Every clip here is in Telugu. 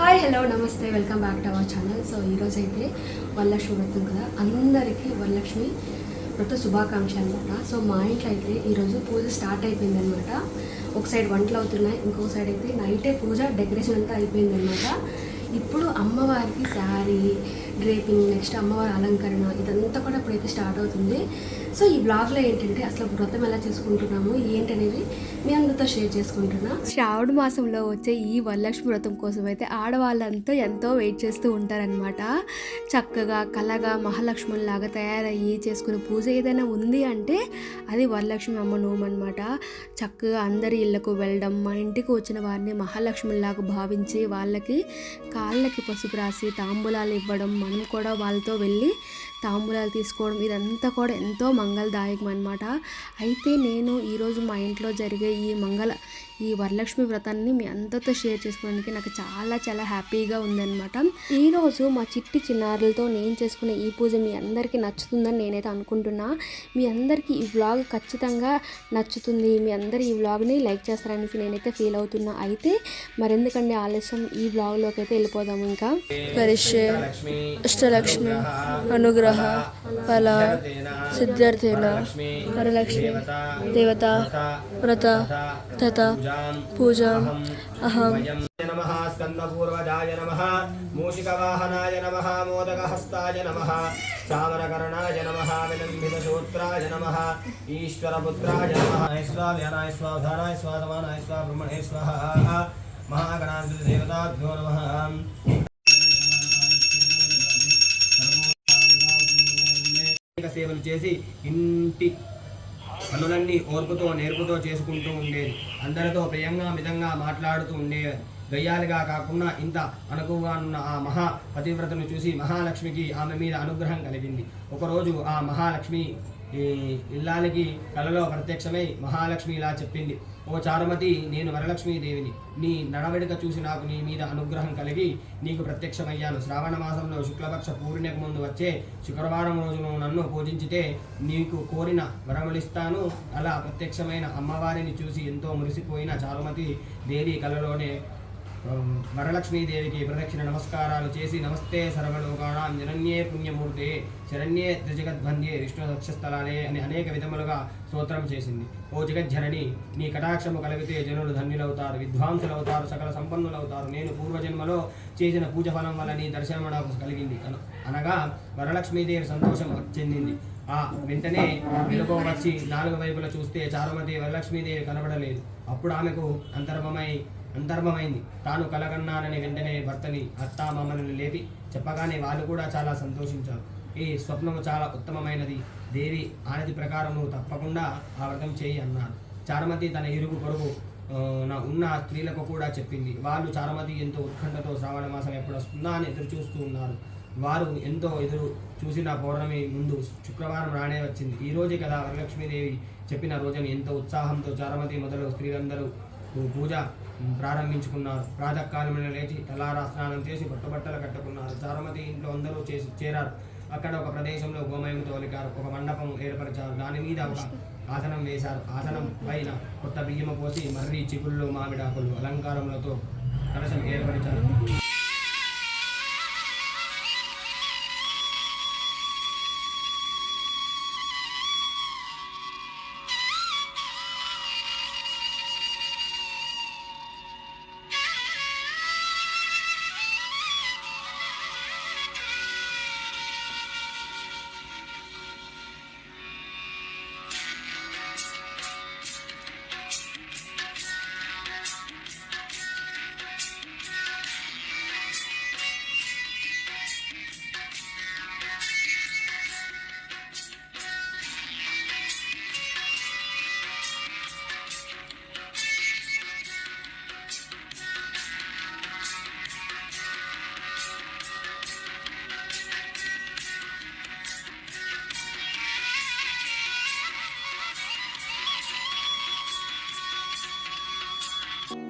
హాయ్ హలో నమస్తే welcome back to our channel so ఈరోజు అయితే వరలక్ష్మి వ్రతం కదా. అందరికీ వరలక్ష్మి వ్రత శుభాకాంక్ష అనమాట సో మా ఇంట్లో అయితే ఈరోజు పూజ స్టార్ట్ అయిపోయింది అనమాట ఒక సైడ్ వంటలు అవుతున్నాయి ఇంకో సైడ్ అయితే నైటే పూజ డెకరేషన్ అంతా అయిపోయిందనమాట ఇప్పుడు అమ్మవారికి శారీ డ్రేపింగ్ నెక్స్ట్ అమ్మవారి అలంకరణ ఇదంతా కూడా ఇప్పుడైతే స్టార్ట్ అవుతుంది. సో ఈ బ్లాగ్లో ఏంటంటే అసలు వ్రతం ఎలా చేసుకుంటున్నాము ఏంటి అనేది మీ అందరితో షేర్ చేసుకుంటున్నా. శ్రావణ మాసంలో వచ్చే ఈ వరలక్ష్మి వ్రతం కోసం అయితే ఆడవాళ్ళంతా ఎంతో వెయిట్ చేస్తూ ఉంటారనమాట చక్కగా కలగా మహాలక్ష్మిలాగా తయారయ్యి చేసుకునే పూజ ఏదైనా ఉంది అంటే అది వరలక్ష్మి అమ్మ నోము అనమాట చక్కగా అందరి ఇళ్ళకు వెళ్ళడం మన ఇంటికి వచ్చిన వారిని మహాలక్ష్మిలాగా భావించి వాళ్ళకి కాళ్ళకి పసుపు రాసి తాంబూలాలు ఇవ్వడం మనం కూడా వాళ్ళతో వెళ్ళి తాంబూలాలు తీసుకోవడం ఇదంతా కూడా ఎంతో మంగళదాయకం అనమాట అయితే నేను ఈరోజు మా ఇంట్లో జరిగే ఈ మంగళ ఈ వరలక్ష్మి వ్రతాన్ని మీ అందరితో షేర్ చేసుకోవడానికి నాకు చాలా చాలా హ్యాపీగా ఉందన్నమాట. ఈరోజు మా చిట్టి చిన్నారులతో నేను చేసుకునే ఈ పూజ మీ అందరికీ నచ్చుతుందని నేనైతే అనుకుంటున్నా. మీ అందరికీ ఈ వ్లాగ్ ఖచ్చితంగా నచ్చుతుంది. మీ అందరు ఈ వ్లాగ్ని లైక్ చేస్తారనేసి నేనైతే ఫీల్ అవుతున్నా. అయితే మరెందుకండి ఆలస్యం? ఈ వ్లాగ్లోకి అయితే వెళ్ళిపోదాము ఇంకా. పరిషే అష్టలక్ష్మి అనుగ్రహ ఫల సిద్ధార్థేన వరలక్ష్మి దేవత వ్రత తథ पूजाम् अहं नमः स्कन्दपूर्वजाय नमः मूषिकवाहनाय नमः मोदकहस्ताय नमः चामरकर्णाय नमः विलम्बितशोत्राय नमः ईश्वरपुत्राय नमः स्वाव्यानाय स्वावधानाय स्वासमानाय स्वाब्रह्मणे स्वाहा महागणाधिदेवताभ्यो नमः అనేక సేవలు చేసి ఇంటి పనులన్నీ ఓర్పుతో నేర్పుతో చేసుకుంటూ ఉండేది. అందరితో ప్రియంగా మితంగా మాట్లాడుతూ ఉండేది. గయ్యాలుగా కాకుండా ఇంత అనుకువగా ఉన్న ఆ మహా పతివ్రతను చూసి మహాలక్ష్మికి ఆమె మీద అనుగ్రహం కలిగింది. ఒకరోజు ఆ మహాలక్ష్మి ఈ ఇల్లాలికి కలలో ప్రత్యక్షమై మహాలక్ష్మి ఇలా చెప్పింది. ఓ చారుమతి నేను వరలక్ష్మీదేవిని. నీ నడవడిక చూసి నాకు నీ మీద అనుగ్రహం కలిగి నీకు ప్రత్యక్షమయ్యాను. శ్రావణ మాసంలో శుక్లపక్ష పూర్ణిమకు ముందు వచ్చే శుక్రవారం రోజును నన్ను పూజించితే నీకు కోరిన వరములిస్తాను. అలా ప్రత్యక్షమైన అమ్మవారిని చూసి ఎంతో మురిసిపోయిన చారుమతి దేవి కలలోనే వరలక్ష్మీదేవికి ప్రదక్షిణ నమస్కారాలు చేసి నమస్తే సర్వలోకాణం జనన్యే పుణ్యమూర్తే శరణ్యే త్రిజగద్వంద్యే విష్ణు దక్షస్థలాలే అని అనేక విధములుగా స్తోత్రం చేసింది. ఓ జగజ్జనని నీ కటాక్షము కలిగితే జనులు ధన్యులవుతారు విద్వాంసులవుతారు సకల సంపన్నులవుతారు. నేను పూర్వజన్మలో చేసిన పూజ ఫలం వల్ల నీ దర్శనం నాకు కలిగింది. అనగా వరలక్ష్మీదేవి సంతోషం చెందింది. వెంటనే వెలుగు వచ్చి నాలుగు వైపులా చూస్తే చారుమతి వరలక్ష్మీదేవి కనబడలేదు. అప్పుడు ఆమెకు అంతర్భమై అంతర్భమైంది. తాను కలగన్నానని వెంటనే భర్తని అత్తామామలను లేపి చెప్పగానే వాళ్ళు కూడా చాలా సంతోషించారు. ఈ స్వప్నము చాలా ఉత్తమమైనది. దేవి ఆనతి ప్రకారము తప్పకుండా ఆ వ్రతం చేయి అన్నారు చారుమతి తన ఇరుగు పొరుగు ఉన్న స్త్రీలకు కూడా చెప్పింది. వాళ్ళు చారుమతి ఎంతో ఉత్కంఠతో శ్రావణ మాసం ఎప్పుడు వస్తుందా అని ఎదురు చూస్తూ ఉన్నారు. వారు ఎంతో ఎదురు చూసిన పౌర్ణమి ముందు శుక్రవారం రానే వచ్చింది. ఈ రోజే కదా వరలక్ష్మీదేవి చెప్పిన రోజున ఎంతో ఉత్సాహంతో చారమతి మొదలు స్త్రీలందరూ పూజ ప్రారంభించుకున్నారు. ప్రాతకాలమైన లేచి తలారా స్నానం చేసి పట్టుబట్టలు కట్టుకున్నారు. చారమతి ఇంట్లో అందరూ చేసి చేరారు. అక్కడ ఒక ప్రదేశంలో గోమయంతో ఒలికారు ఒక మండపం ఏర్పరిచారు. దాని మీద ఒక ఆసనం వేశారు. ఆసనం పైన కొత్త బియ్యము పోసి మర్రి చిగుళ్ళు మామిడాకులు అలంకారములతో కలశం ఏర్పరిచారు.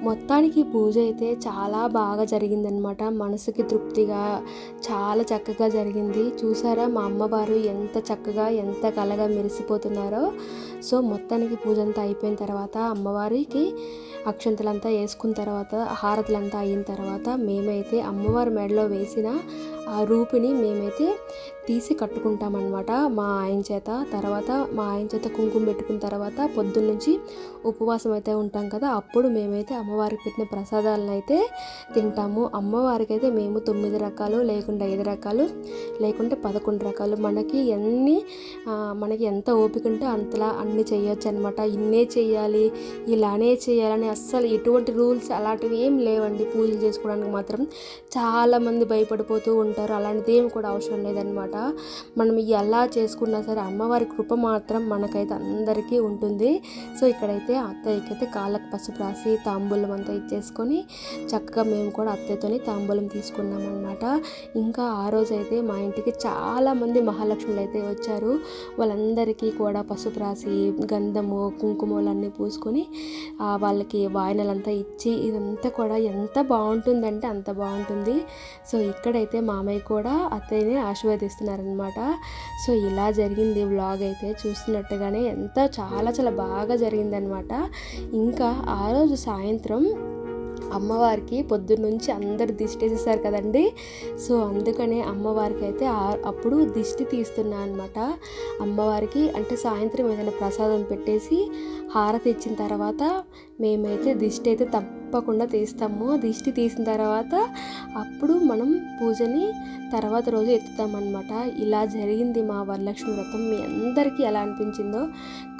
మొత్తానికి పూజ అయితే చాలా బాగా జరిగిందనమాట మనసుకి తృప్తిగా చాలా చక్కగా జరిగింది. చూసారా మా అమ్మవారు ఎంత చక్కగా ఎంత కలగా మెరిసిపోతున్నారో. సో మొత్తానికి పూజ అంతా అయిపోయిన తర్వాత అమ్మవారికి అక్షంతలంతా వేసుకున్న తర్వాత హారతులంతా అయిన తర్వాత మేమైతే అమ్మవారి మెడలో వేసిన ఆ రూపుని మేమైతే తీసి కట్టుకుంటామన్నమాట మా ఆయన చేత. తర్వాత మా ఆయన చేత కుంకుమ పెట్టుకున్న తర్వాత పొద్దున్న నుంచి ఉపవాసం అయితే ఉంటాం కదా అప్పుడు మేమైతే అమ్మవారికి పెట్టిన ప్రసాదాలను అయితే తింటాము. అమ్మవారికి అయితే మేము తొమ్మిది రకాలు లేకుంటే ఐదు రకాలు లేకుంటే పదకొండు రకాలు. మనకి ఎన్ని మనకి ఎంత ఓపిక ఉంటే అంతలా అన్ని చేయొచ్చు అనమాట ఇన్నే చేయాలి ఇలానే చేయాలని అస్సలు ఎటువంటి రూల్స్ అలాంటివి ఏం లేవండి పూజలు చేసుకోవడానికి మాత్రం. చాలామంది భయపడిపోతూ ఉంటారు అలాంటిది ఏం కూడా అవసరం లేదనమాట మనం ఎలా చేసుకున్నా సరే అమ్మవారి కృప మాత్రం మనకైతే అందరికీ ఉంటుంది. సో ఇక్కడైతే అత్తయ్యకైతే కాళ్ళకు పసుపు రాసి తాంబూలం అంతా ఇచ్చేసుకొని చక్కగా మేము కూడా అత్తయ్యతోని తాంబూలం తీసుకున్నాం అనమాట ఇంకా ఆ రోజు అయితే మా ఇంటికి చాలామంది మహాలక్ష్ములు అయితే వచ్చారు. వాళ్ళందరికీ కూడా పసుపు రాసి గంధము కుంకుమలన్నీ పూసుకొని వాళ్ళకి వాయనలంతా ఇచ్చి ఇదంతా కూడా ఎంత బాగుంటుందంటే అంత బాగుంటుంది. సో ఇక్కడైతే మా మామయ్య కూడా అత్తయ్యని ఆశీర్వదిస్తున్నారనమాట సో ఇలా జరిగింది వ్లాగ్ అయితే చూస్తున్నట్టుగానే ఎంత చాలా చాలా బాగా జరిగిందనమాట ఇంకా ఆ రోజు సాయంత్రం అమ్మవారికి పొద్దున్న నుంచి అందరు దిష్టి వేసేసారు కదండి. సో అందుకనే అమ్మవారికి అయితే ఆ- అప్పుడు దిష్టి తీస్తున్నా అనమాట అమ్మవారికి అంటే సాయంత్రం ఏదైనా ప్రసాదం పెట్టేసి హారతి ఇచ్చిన తర్వాత మేమైతే దిష్టి అయితే తప్పకుండా తీస్తాము. దిష్టి తీసిన తర్వాత అప్పుడు మనం పూజని తర్వాత రోజు ఎత్తుతామన్నమాట. ఇలా జరిగింది మా వరలక్ష్మి వ్రతం. మీ అందరికీ ఎలా అనిపించిందో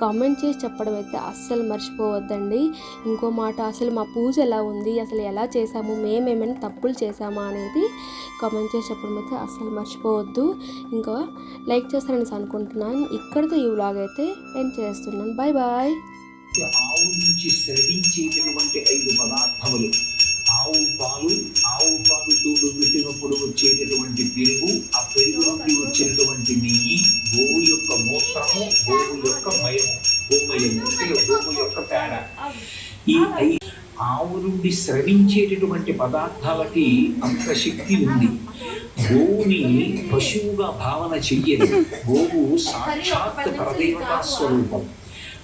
కామెంట్ చేసి చెప్పడం అయితే అస్సలు మర్చిపోవద్దండి. ఇంకో మాట అసలు మా పూజ ఎలా ఉంది? అసలు ఎలా చేసాము మేమేమైనా తప్పులు చేసామా అనేది కామెంట్ చేసి చెప్పడం అయితే అస్సలు మర్చిపోవద్దు. ఇంకా లైక్ చేస్తారని అనుకుంటున్నాను. ఇక్కడితో ఈ వ్లాగ్ అయితే నేను చేస్తున్నాను. Bye bye. ఆవు నుంచి స్రవించేటటువంటి ఐదు పదార్థములు. ఆవు పాలు ఆవు పాలు తోడు పెట్టినప్పుడు వచ్చేటటువంటి పెరుగు ఆ పెరుగు నుండి వచ్చినటువంటి నెయ్యి గోవు యొక్క మూత్రము గోవు యొక్క మయము గోమయము గోవు యొక్క పేడ. ఈ ఆవు నుండి స్రవించేటటువంటి పదార్థాలకి అంత శక్తి ఉంది. గోవుని పశువుగా భావన చెయ్యదు. గోవు సాక్షాత్ పరదేవతా స్వరూపం.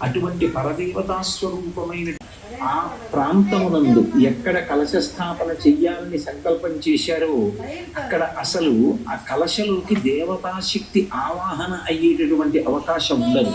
అటువంటి పరదేవతా స్వరూపమైన ఆ ప్రాంతమునందు ఎక్కడ కలశ స్థాపన చెయ్యాలని సంకల్పం చేశారో అక్కడ అసలు ఆ కలశలోకి దేవతాశక్తి ఆవాహన అయ్యేటటువంటి అవకాశం ఉండదు.